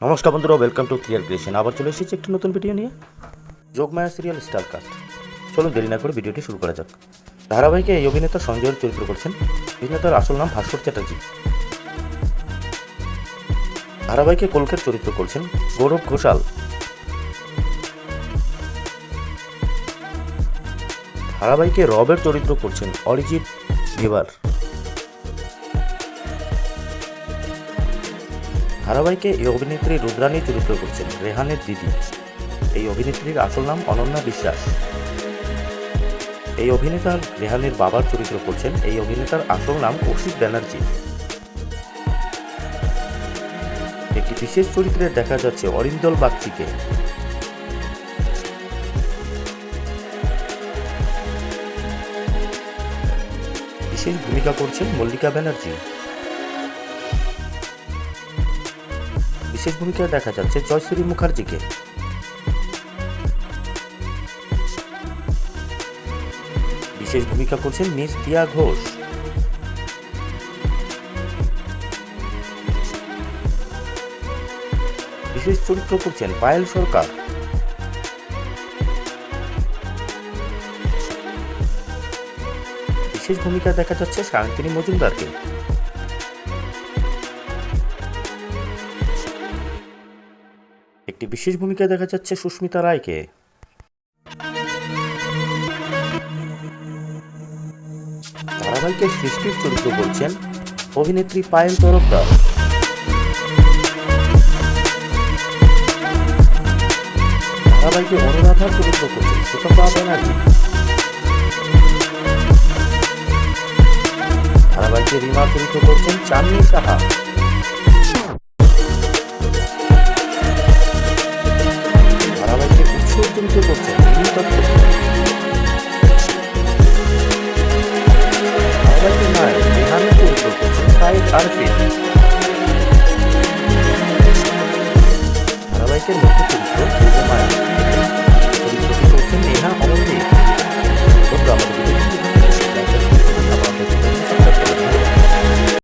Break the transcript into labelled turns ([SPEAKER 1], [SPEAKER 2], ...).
[SPEAKER 1] নমস্কার বন্ধুরা welcome to clear creation আবার চলে এসেছি একটি নতুন ভিডিও নিয়ে। যোগমায়া সিরিয়াল স্টারকাস্ট চলুন দেরি না করে ভিডিওটি শুরু করা যাক। ধারাবাহিকে এই অভিনেতা সঞ্জয়ের চরিত্র করছেন। অভিনেতার আসল নাম ভাস্কর চ্যাটার্জি। ধারাবাহিকে কলকের চরিত্র করছেন গৌরব ঘোষাল। ধারাবাহিকে রবের চরিত্র করছেন অরিজিৎ ভিভার ধারাবাহিকে এই অভিনেত্রী রুদ্রানী চরিত্র করছেন রেহানের দিদি। এই অভিনেত্রীর আসল নাম অনন্যা বিশ্বাস। এই অভিনেতার, রেহানের বাবার চরিত্র করছেন এই অভিনেতার আসল নাম কৌশিক ব্যানার্জি। একটি বিশেষ চরিত্রে দেখা যাচ্ছে অরিন্দল বাগচিকে। বিশেষ ভূমিকা করছেন মল্লিকা ব্যানার্জি। বিশেষ ভূমিকায় দেখা যাচ্ছে জয়শ্রী মুখার্জিকে। বিশেষ ভূমিকা করছেন মিস দিয়া ঘোষ। বিশেষ চরিত্র করছেন পায়েল সরকার। বিশেষ ভূমিকা দেখা যাচ্ছে সায়ন্তিনী মজুমদারকে। একটি বিশেষ ভূমিকা দেখা যাচ্ছে সুস্মিতা রায়কে। ধারাবাহিকের সৃষ্টির চরিত্র বলছেন অভিনেত্রী পায়েল তরফদার। ধারাবাহিকে অনুরাধার চরিত্র করছেন সুতপা ব্যানার্জি ধারাবাহিকে রিমা চরিত্র করছেন চাঁদনি সাহা। 这么给力的腿